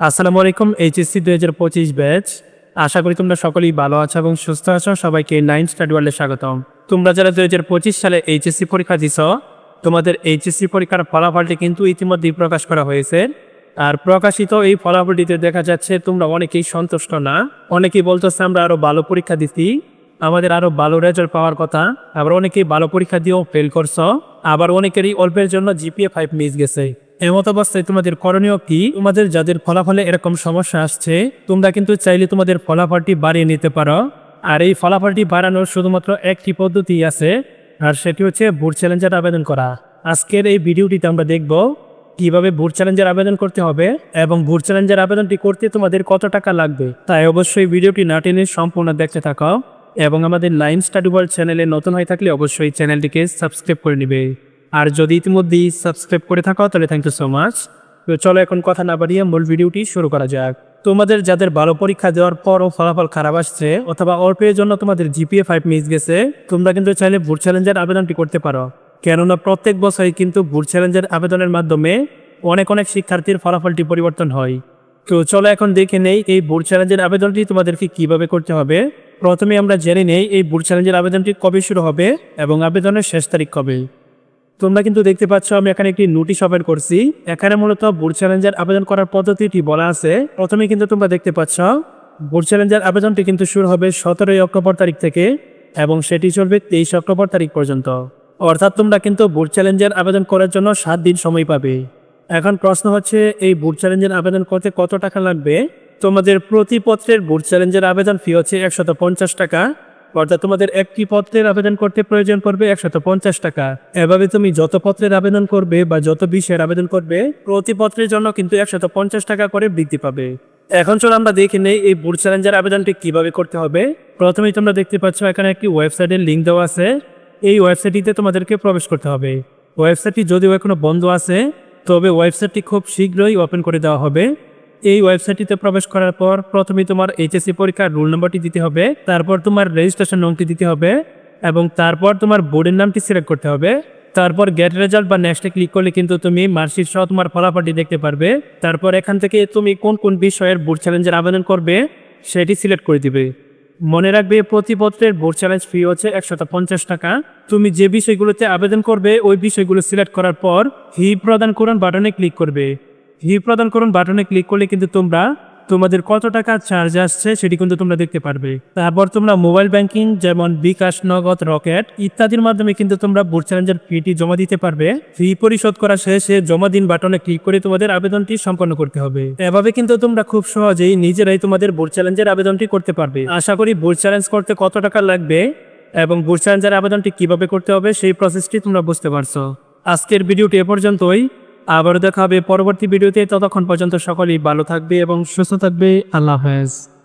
আসসালামু আলাইকুম এইচএসসি দুই হাজার পঁচিশ ব্যাচ। আশা করি তোমরা সকলেই ভালো আছো এবং সুস্থ আছো। সবাইকে নাইন স্টাডি ওয়ার্ল্ডে স্বাগতম। তোমরা যারা দুই হাজার পঁচিশ সালে এইচএসসি পরীক্ষা দিছ, তোমাদের এইচএসসি পরীক্ষার ফলাফলটি কিন্তু ইতিমধ্যেই প্রকাশ করা হয়েছে। আর প্রকাশিত এই ফলাফলটিতে দেখা যাচ্ছে, তোমরা অনেকেই সন্তুষ্ট না। অনেকেই বলতেছে, আমরা আরও ভালো পরীক্ষা দিছি। আমাদের আরও ভালো রেজাল্ট পাওয়ার কথা। আবার অনেকেই ভালো পরীক্ষা দিয়েও ফেল করছ। আবার অনেকেরই অল্পের জন্য জিপিএ ফাইভ মিস গেছে। এমত অবস্থায় তোমাদের করণীয় কি? তোমাদের যাদের ফলাফলে এরকম সমস্যা আসছে, তোমরা কিন্তু চাইলে তোমাদের ফলাফলটি বাড়িয়ে নিতে পারো। আর এই ফলাফলটি বাড়ানোর শুধুমাত্র একটি পদ্ধতি আছে, আর সেটি হচ্ছে বুট চ্যালেঞ্জের আবেদন করা। আজকের এই ভিডিওটিতে আমরা দেখব কীভাবে বুট চ্যালেঞ্জের আবেদন করতে হবে এবং বুট চ্যালেঞ্জের আবেদনটি করতে তোমাদের কত টাকা লাগবে। তাই অবশ্যই ভিডিওটি না টেনে সম্পূর্ণ দেখতে থাকো এবং আমাদের লাইন স্টাডি ওয়ার্ল্ড চ্যানেলে নতুন হয়ে থাকলে অবশ্যই চ্যানেলটিকে সাবস্ক্রাইব করে নিবে। আর যদি ইতিমধ্যেই সাবস্ক্রাইব করে থাকো তাহলে থ্যাংক ইউ সো মাচ তো চলো এখন কথা না বাড়িয়ে মূল ভিডিওটি শুরু করা যাক। তোমাদের যাদের ভালো পরীক্ষা দেওয়ার পরও ফলাফল খারাপ আসছে অথবা অল্পের জন্য তোমাদের জিপিএ ফাইভ মিস গেছে, তোমরা কিন্তু চাইলে বুট চ্যালেঞ্জের আবেদনটি করতে পারো। কেননা প্রত্যেক বছরই কিন্তু বুট চ্যালেঞ্জের আবেদনের মাধ্যমে অনেক অনেক শিক্ষার্থীর ফলাফলটি পরিবর্তন হয়। তো চলো এখন দেখে নেই এই বুট চ্যালেঞ্জের আবেদনটি তোমাদেরকে কীভাবে করতে হবে। প্রথমে আমরা জেনে নেই এই বুট চ্যালেঞ্জের আবেদনটি কবে শুরু হবে এবং আবেদনের শেষ তারিখ কবে। তোমরা কিন্তু দেখতে পাচ্ছ, আমি এখানে একটি নোটিশ ওপেন করছি। এখানে মূলত বুট চ্যালেঞ্জের আবেদন করার পদ্ধতিটি বলা আছে। প্রথমে কিন্তু তোমরা দেখতে পাচ্ছ বুট চ্যালেঞ্জের আবেদনটি কিন্তু শুরু হবে সতেরোই অক্টোবর তারিখ থেকে এবং সেটি চলবে তেইশ অক্টোবর তারিখ পর্যন্ত। অর্থাৎ তোমরা কিন্তু বুট চ্যালেঞ্জের আবেদন করার জন্য সাত দিন সময় পাবে। এখন প্রশ্ন হচ্ছে, এই বুট চ্যালেঞ্জের আবেদন করতে কত টাকা লাগবে? তোমাদের প্রতি পত্রের বুট চ্যালেঞ্জের আবেদন ফি হচ্ছে একশত টাকা। অর্থাৎ তোমাদের একটি পত্রের আবেদন করতে প্রয়োজন পড়বে একশত পঞ্চাশ টাকা। এভাবে তুমি যত পত্রের আবেদন করবে বা যত বিষয়ের আবেদন করবে, প্রতি পত্রের জন্য কিন্তু একশত পঞ্চাশ টাকা করে বৃদ্ধি পাবে। এখন চলো আমরা দেখে নেই এই বুট চ্যালেঞ্জের আবেদনটি কীভাবে করতে হবে। প্রথমেই তোমরা দেখতে পাচ্ছ এখানে একটি ওয়েবসাইটের লিঙ্ক দেওয়া আছে। এই ওয়েবসাইটটিতে তোমাদেরকে প্রবেশ করতে হবে। ওয়েবসাইটটি যদিও এখনও বন্ধ আছে, তবে ওয়েবসাইটটি খুব শীঘ্রই ওপেন করে দেওয়া হবে। এই ওয়েবসাইটটিতে প্রবেশ করার পর প্রথমে তোমার এইচএসসি পরীক্ষার রোল নম্বরটি দিতে হবে, তারপর তোমার রেজিস্ট্রেশন নংটি দিতে হবে এবং তারপর তোমার বোর্ডের নামটি সিলেক্ট করতে হবে। তারপর গেট রেজাল্ট বা নেক্সটে ক্লিক করলে কিন্তু তুমি মার্কশিট সহ তোমার ফলাফলটি দেখতে পারবে। তারপর এখান থেকে তুমি কোন কোন বিষয়ের বোর্ড চ্যালেঞ্জের আবেদন করবে সেটি সিলেক্ট করে দিবে। মনে রাখবে প্রতি পত্রের বোর্ড চ্যালেঞ্জ ফি হচ্ছে একশত পঞ্চাশ টাকা। তুমি যে বিষয়গুলোতে আবেদন করবে, ওই বিষয়গুলো সিলেক্ট করার পর হি প্রদান করুন বাটনে ক্লিক করবে। হি প্রদান করুন বাটনে ক্লিক করলে কিন্তু তোমরা তোমাদের কত টাকা চার্জ আসছে সেটি কিন্তু তোমরা দেখতে পারবে। তারপর তোমরা মোবাইল ব্যাংকিং যেমন বিকাশ, নগদ, রকেট ইত্যাদির মাধ্যমে কিন্তু তোমরা বোর্ড চ্যালেঞ্জের ফিটি জমা দিতে পারবে। ফি পরিশোধ করা শেষে জমা দিন বাটনে ক্লিক করে তোমাদের আবেদনটি সম্পন্ন করতে হবে। এভাবে কিন্তু তোমরা খুব সহজেই নিজেরাই তোমাদের বোর্ড চ্যালেঞ্জের আবেদনটি করতে পারবে। আশা করি বোর্ড চ্যালেঞ্জ করতে কত টাকা লাগবে এবং বোর্ড চ্যালেঞ্জের আবেদনটি কীভাবে করতে হবে সেই প্রসেসটি তোমরা বুঝতে পারছ। আজকের ভিডিওটি এ পর্যন্তই। আবারও দেখা হবে পরবর্তী ভিডিওতে। ততক্ষণ পর্যন্ত সকলেই ভালো থাকবে এবং সুস্থ থাকবে। আল্লাহ হাফেজ।